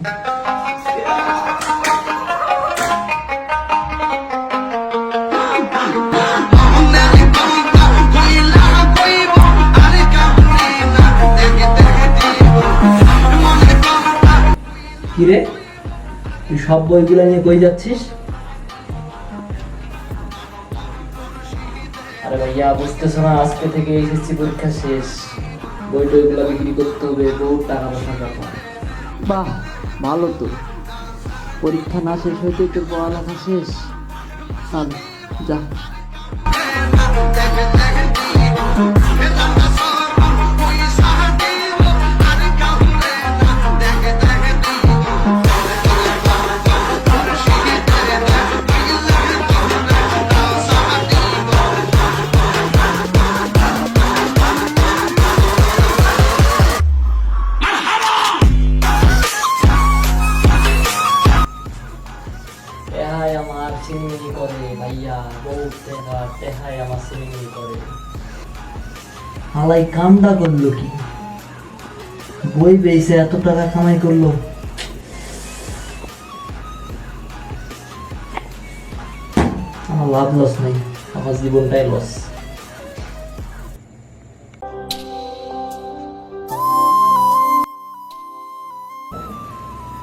কিরে? তুই সব বইগুলো নিয়ে কই যাচ্ছিস? আরে ভাইয়া, বুঝতেছো না, আজকে থেকে এসএসসি পরীক্ষা শেষ। বই টইগুলো বিক্রি করতে হবে, বহুত টাকা পয়সা বাহ ভালো তো। পরীক্ষা না শেষ হইতে তোর পড়ালেখা শেষ। যা। চিনি করে ভাইয়া বহুত টেহা তেহাই আমার চিনি করে হালাই কামটা করল কি বই পেয়েছে এত টাকা কামাই করল আমার লাভ লস নেই আমার জীবনটাই লস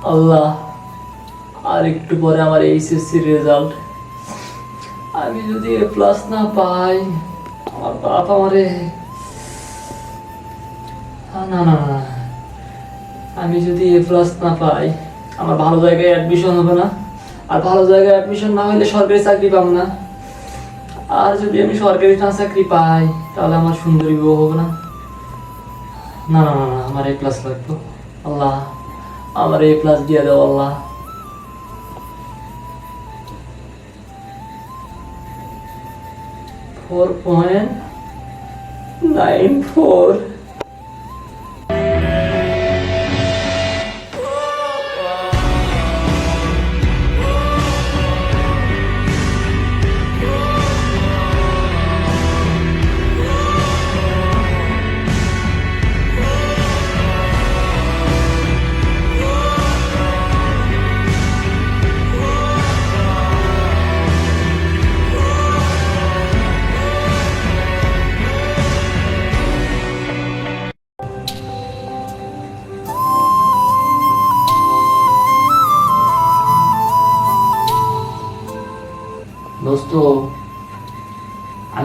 আল্লাহ আর একটু পরে আমার এইচএসসি রেজাল্ট আমি যদি এ প্লাস না পাই, আমার বাপ আমারে না না না আমি যদি এ প্লাস না পাই, আমার ভালো জায়গায় অ্যাডমিশন হবে না। আর ভালো জায়গায় অ্যাডমিশন না হলে সরকারি চাকরি পাবো না। আর যদি আমি সরকারি না চাকরি পাই, তাহলে আমার সুন্দরী বউ হবে না। না না না আমার এ প্লাস লাগবে। আল্লাহ, আমার এ প্লাস দিয়ে দাও, আল্লাহ। 4.94.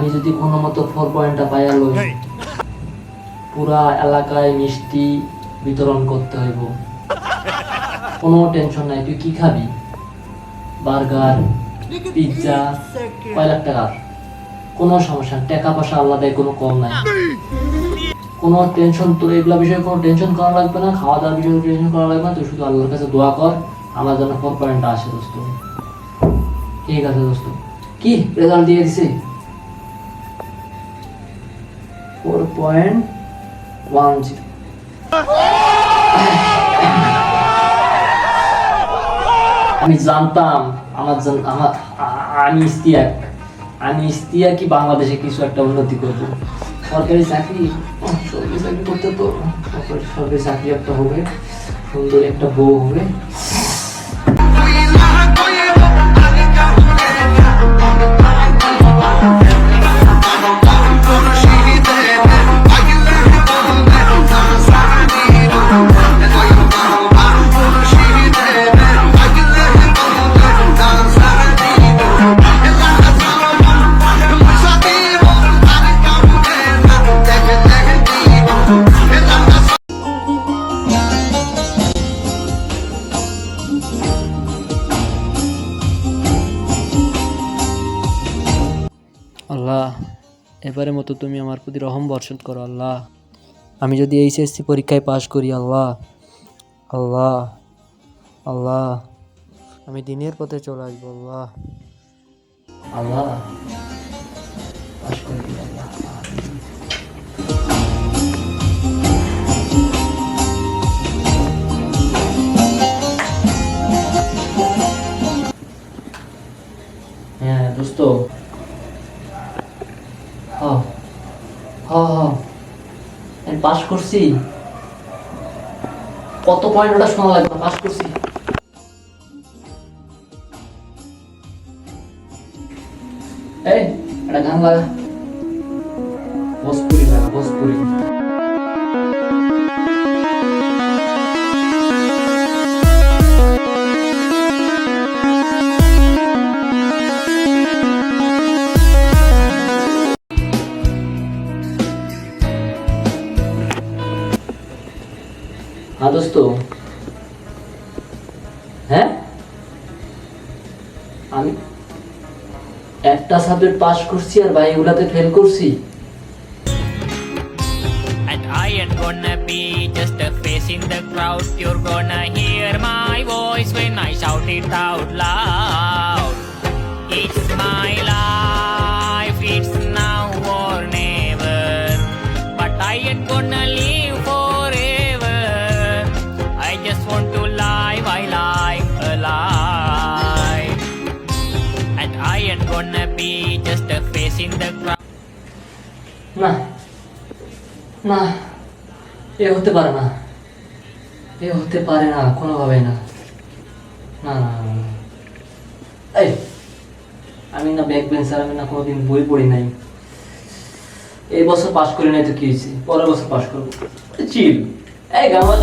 আমি যদি কোনো মতো ফোর পয়েন্টটা পাইয়া লই পুরা এলাকায় মিষ্টি বিতরণ করতে হইব। কোনো টেনশন নাই তুই কি খাবি? বার্গার পিৎজা কয় লাখ টাকার? কোনো সমস্যা টাকা পয়সা আল্লাহ দেয় কোনো কম নাই। কোনো টেনশন তোর এগুলা বিষয়ে কোনো টেনশন করা লাগবে না খাওয়া দাওয়ার বিষয়ে টেনশন করা লাগবে না তুই শুধু আল্লাহর কাছে দোয়া কর আমার জন্য ফোর পয়েন্টটা আসে দোস্ত। ঠিক আছে দোস্ত। কি? রেজাল্ট দিয়ে দিছে? Point one zero. আমি জানতাম আমার আমার আমি ইস্তিয়াক আমি ইস্তিয়াকি বাংলাদেশে কিছু একটা উন্নতি করব। সরকারি চাকরি? সরকারি চাকরি করতে তো সরকারি চাকরি একটা হবে। সুন্দর একটা বউ হবে। আল্লাহ, এবারের মতো তুমি আমার প্রতি রহম বর্ষণ করো, আল্লাহ। আমি যদি এইচএসসি পরীক্ষায় পাশ করি, আল্লাহ আল্লাহ আল্লাহ। আমি দিনের পথে চলে আসব, আল্লাহ। আল্লাহ আল্লাহ। আমি করছি। কত পয়েন্ট ওটা শোনা লাগবে? পাস করছি। এই, একটা গান লাগা। ভোজপুরি লাগা ভোজপুরি হ্যাঁ দোস্ত হ্যাঁ আমি একটা সাবজেক্ট পাস করছি আর ভাই এগুলাতে ফেল করছি I ain't gonna be just a face in the crowd. You're gonna hear my voice when I shout it out loud. It's my life, না না, এ হতে পারে না। এ হতে পারে না কোনোভাবে না। না। এই, আমি না ব্যাক বেঞ্চার, আমি না কোনোদিন বই পড়ি নাই। এই বছর পাস করি নাই তো কি হয়েছে? পরের বছর পাস করব। চিল। এই গামা